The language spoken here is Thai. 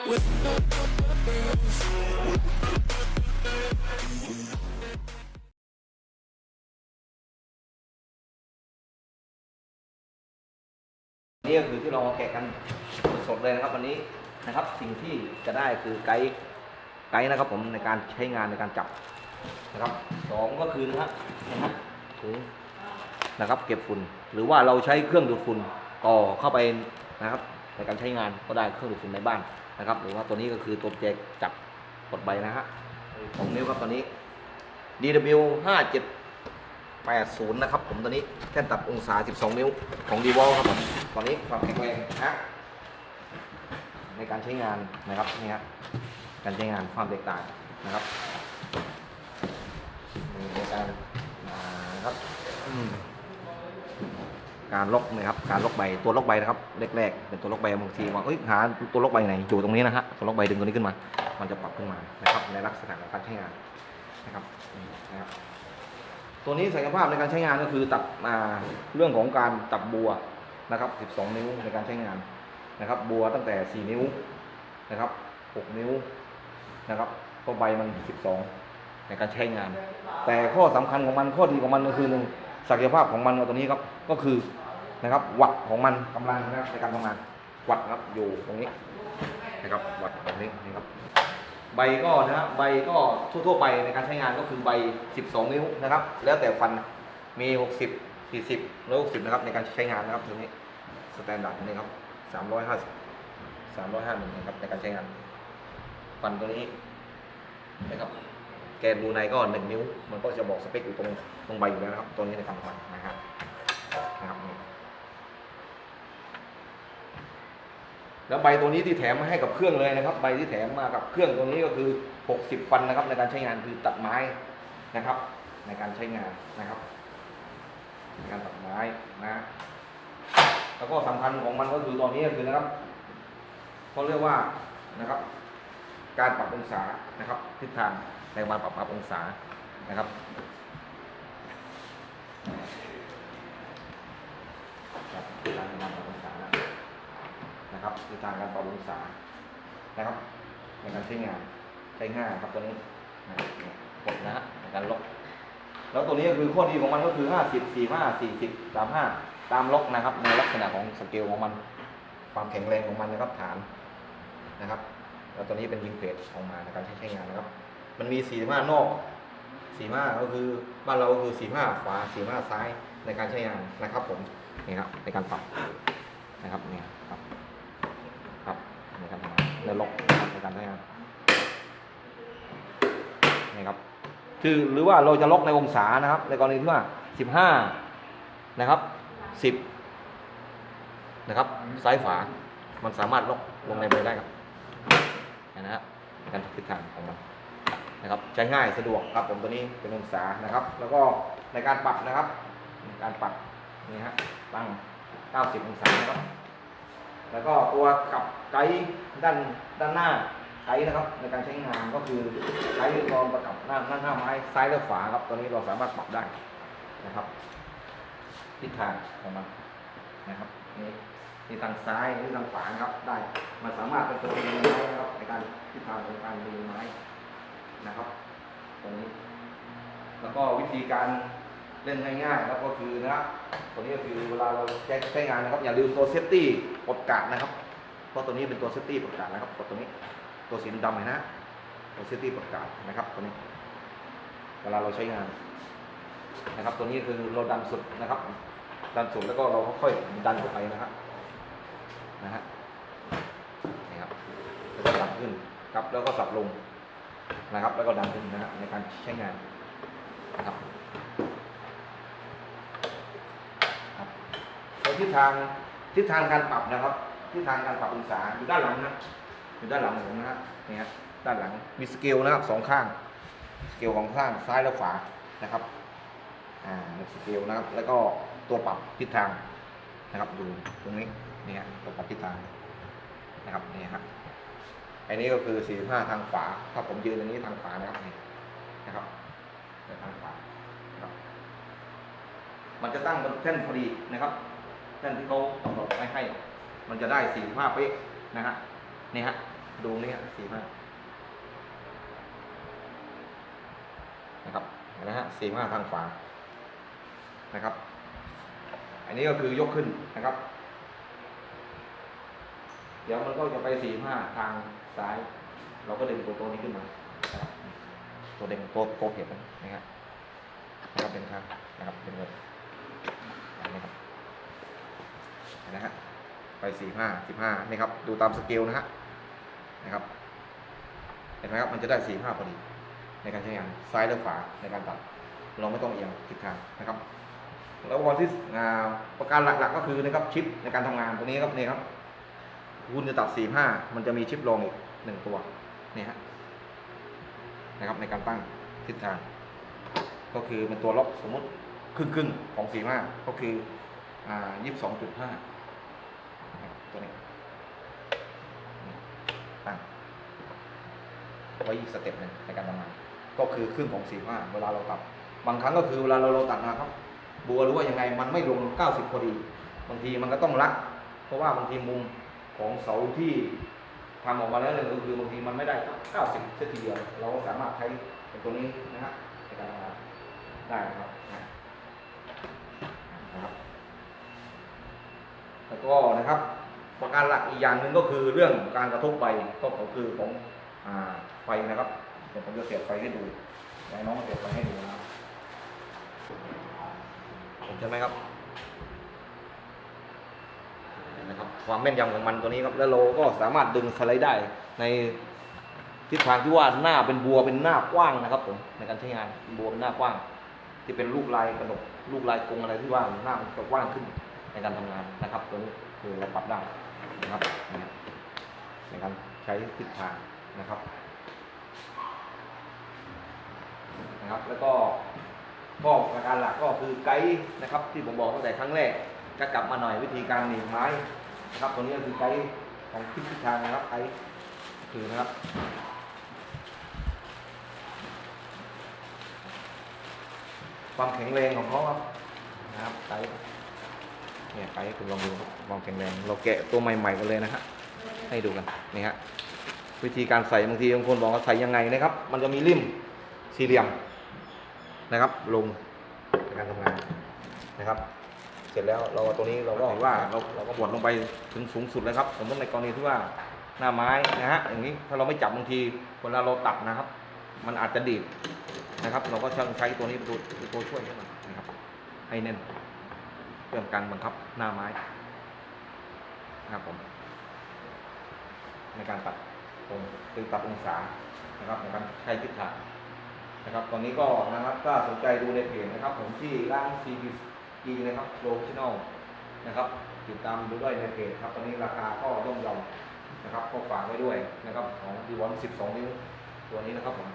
นี่ก็คือที่เรามาแกะกันสดๆเลยนะครับวันนี้นะครับสิ่งที่จะได้คือไกด์ไกด์นะครับผมในการใช้งานในการจับนะครับสองก็คือนะฮะนะฮะถุงนะครับ เก็บฝุ่นหรือว่าเราใช้เครื่องดูดฝุ่นต่อเข้าไปนะครับในการใช้งานก็ได้เครื่องดูดฝุ่นในบ้าน นะครับ หรือว่าตัวนี้ก็คือตัวแจกจับกดใบนะฮะของนิ้วครับตัวนี้ DW 57 80 นะครับ ผมตัวนี้แท่นตัดองศา 12 นิ้วของ d ีวอลครับผมตอนนี้ความแข็งแรงนะในการใช้งานนะครับนี่ฮะการใช้งานความแตกต่างนะครับในการนะครับอืม การล็อกนะครับ การล็อกใบตัวล็อกใบนะครับแรกๆเป็นตัวล็อกใบบางทีว่าเอ้ยหาตัวล็อกใบไหนอยู่ตรงนี้นะฮะตัวล็อกใบดึงตัวนี้ขึ้นมา มันจะปรับขึ้นมานะครับในลักษณะของการใช้งานนะครับนะครับตัวนี้ศักยภาพในการใช้งานก็คือตัดมาเรื่องของการตัดบัวนะครับ 12 นิ้วในการใช้งานนะครับ บัวตั้งแต่ 4 นิ้วนะครับ 6 นิ้วนะครับเพราะใบมัน 12 ในการใช้งาน แต่ข้อสำคัญของมันข้อดีของมันก็คือหนึ่งศักยภาพของมันตัวนี้ครับก็คือ นะครับ วัตต์ของมันกำลังนะครับในการทำงาน วัตต์นะครับอยู่ตรงนี้นะครับวัตต์ตรงนี้นะครับ ใบก็นะฮะใบก็ทั่วๆไปในการใช้งานก็คือใบ 12 นิ้วนะครับ แล้วแต่ฟันมี 60 40 160นะครับในการใช้งานนะครับตัวนี้สแตนดาร์ดนี่ครับ350 351นะครับในการใช้งาน ฟันตัวนี้นะครับแกนรูในก็ 1 นิ้ว มันก็จะบอกสเปคอยู่ตรงตรงใบอยู่แล้วนะครับ ตัวนี้ในการทำงานนะครับนะครับ แล้วใบตัวนี้ที่แถมมาให้กับเครื่องเลยนะครับ ใบที่แถมมากับเครื่องตัวนี้ก็คือ 60ฟันนะครับ ในการใช้งานคือตัดไม้นะครับ ในการใช้งานนะครับ ในการตัดไม้นะแล้วก็สำคัญของมันก็คือตอนนี้ก็คือนะครับเขาเรียกว่านะครับ การปรับองศานะครับ ทิศทางในการปรับปรับองศานะครับการปรับองศา นะครับคือทางการปรับองศานะครับ ในการใช้งานใช้ง่ายครับตัวนี้นะเนี่ยกดนะฮะในการล็อกแล้วตัวนี้ก็คือข้อดีของมันก็คือ 50 45 40 35 ตามล็อกนะครับ ในลักษณะของสเกลของมัน ความแข็งแรงของมันนะครับฐานนะครับ แล้วตัวนี้เป็นยิงเพจออกมาในการใช้ใช้งานนะครับ มันมี 45 นอก 45 ก็คือบ้านเราก็คือ 45 ขวา 45 ซ้ายในการใช้งานนะครับผมนี่ครับในการปรับนะครับเนี่ยครับ การทำงานล็อกนะครับในการใช้งานนี่ครับคือหรือว่าเราจะล็อกในองศานะครับ ในกรณีที่ว่าสิบห้านะครับสิบนะครับ ซ้ายฝามันสามารถล็อกลงในใบได้ครับนะฮะในการทิศทางของมันนะครับใช้ง่ายสะดวกครับผมตัวนี้เป็นองศานะครับ แล้วก็ในการปรับนะครับในการปรับนี่ฮะตั้ง 90 องศานะครับ แล้วก็ตัวกับไกด์ด้านด้านหน้าไกด์นะครับ ในการใช้งานก็คือไกด์รองประกับหน้าหน้าหน้าไม้ซ้ายและขวาครับตัวนี้เราสามารถปรับได้นะครับทิศทางของมันนะครับนี่นี่ทางซ้ายนี่ทางขวาครับได้มันสามารถเป็นตัวดึงไม้นะครับในการทิศทางของการดึงไม้นะครับ ตรงนี้ แล้วก็วิธีการ เล่นง่ายๆครับก็คือนะครับตัวนี้ก็คือเวลาเราใช้งานนะครับอย่าลืมตัวเซฟตี้ปลดกาดนะครับเพราะตัวนี้เป็นตัวเซฟตี้ปลดกาดนะครับกดตัวนี้ตัวสีดำเห็นะตัวเซฟตี้ปลดกาดนะครับตัวนี้ เวลาเราใช้งานนะครับ ตัวนี้คือเราดันสุดนะครับ ดันสุดแล้วก็เราค่อยๆดันเข้าไปนะครับนะฮะนี่ครับแล้วก็ดันขึ้นครับแล้วก็สับลงนะครับ แล้วก็ดันขึ้นนะฮะในการใช้งานนะครับ ครับแล้ว ทิศทางทิศทางการปรับนะครับทิศทางการปรับองศาอยู่ด้านหลังนะอยู่ด้านหลังผมนะฮะนี่ฮะด้านหลังมีสเกลนะครับสองข้างสเกลของข้างซ้ายและขวานะครับอ่ามีสเกลนะครับแล้วก็ตัวปรับทิศทางนะครับอยู่ตรงนี้เนี่ฮะตัวปรับทิศทางนะครับนี่ฮะอันนี้ก็คือ45ทางขวาถ้าผมยืนอย่างนี้ทางขวานะครับนี่นะครับทางขวานะครับมันจะตั้งบนเส้นพอดีนะครับ เส้นที่เขากำหนดไว้ให้ มันจะได้สี่ห้าเป๊ะนะฮะนี่ฮะดูนี่ฮะสี่ห้านะครับนไหมฮะสี่ห้าทางขวานะครับ อันนี้ก็คือยกขึ้นนะครับ เดี๋ยวมันก็จะไปสี่ห้าทางซ้าย เราก็ดึงตัวตัวนี้ขึ้นมาตัวเด้งตัวตัวเพจนะครับนะครับเป็นครับนะครับเป็นแบบนะครับ นะฮะไปสี่ห้าสิบห้านี่ครับดูตามสเกลนะฮะนะครับเห็นไหมครับมันจะได้สี่ห้าพอดี ในการใช้งานซ้ายและขวาในการตัด เราไม่ต้องเอียงทิศทางนะครับ แล้ววันที่ประการหลักๆก็คือนะครับชิปในการทำงานตัวนี้ครับนี่ครับคุณจะตัดสี่ห้ามันจะมีชิปรองอีกหนึ่งตัวนี่ฮะนะครับในการตั้งทิศทาง ก็คือเป็นตัวล็อกสมมติครึ่งครึ่งๆของสี่ห้าก็คือ อ่ายี่สิบสองจุดห้าตัวนี้ตั้งไว้อีกสเต็ปหนึ่งในการทำงาน ก็คือครึ่งของสี่ห้าเวลาเราตัดบางครั้งก็คือเวลาเราเราตัดนะครับ บัวรือว่ายังไงมันไม่ลง90พอดี บางทีมันก็ต้องรัก เพราะว่าบางทีมุมของเสาที่ทำออกมาแล้วเนี่ยก็คือบางทีมันไม่ได้90เสียทีเดียวเราก็สามารถใช้เป็นตัวนี้นะฮะในการทำงานได้ครับ แล้วก็นะครับ ประการหลักอีกอย่างหนึ่งก็คือเรื่องการกระทบไฟก็คือของอไฟนะครับเดี๋ยวผมจะเสียบไฟให้ดูให้น้องเสียบไฟให้ดูนะครับเห็นใช่ไหมครับเห็นะครับ ความแม่นยำของมันตัวนี้ครับ แล้วเราก็สามารถดึงสไลด์ได้ในทิศทางที่ว่าหน้าเป็นบัวเป็นหน้ากว้างนะครับผมในการใช้งานบัวเป็นหน้ากว้าง ที่เป็นลูกลายกระหนกลูกลายกรงอะไรที่ว่าหน้ามันจะกว้างขึ้นในการทำงานนะครับตัวนี้คือเราปรับได้ นะครับในการใช้ทิศทางนะครับนะครับแล้วก็ข้อประการหลักก็คือไกด์นะครับที่ผมบอกตั้งแต่ครั้งแรกก็กลับมาหน่อยวิธีการหนีบไม้นะครับตัวนี้ก็คือไกด์ของทิศทิศทางนะครับไกด์คือนะครับความแข็งแรงของเขาครับนะครับไกด์ เนี่ยไกด์คุณลองดูครับความแข็งแรงเราแกะตัวใหม่ๆกันเลยนะฮะให้ดูกันนี่ฮะวิธีการใส่บางทีบางคนบอกว่าใส่ยังไงนะครับ มันจะมีริมสี่เหลี่ยมนะครับ ลงในการทำงานนะครับ เสร็จแล้วเราตัวนี้เราก็ว่าเราเราก็บดลงไปถึงสูงสุดเลยครับ สมมติในกรณีที่ว่าหน้าไม้นะฮะอย่างนี้ถ้าเราไม่จับบางทีเวลาเราตัดนะครับ มันอาจจะดีดนะครับ เราก็ช่างใช้ตัวนี้เป็นตัวเป็นตัวช่วยให้มันนะครับให้แน่น เรื่องการบังคับหน้าไม้นะครับผมในการตัดตรงคือตัดองศานะครับในการใช้ทิศทางนะครับ ตอนนี้ก็นะครับถ้าสนใจดูในเพจนะครับ ผมที่ร้าน CBG นะครับโลชิโนนะครับ ติดตามดูด้วยในเพจครับ ตอนนี้ราคาก็ย่อมเยานะครับก็ฝากไว้ด้วยนะครับของดีวอน12 นิ้วตัวนี้นะครับผม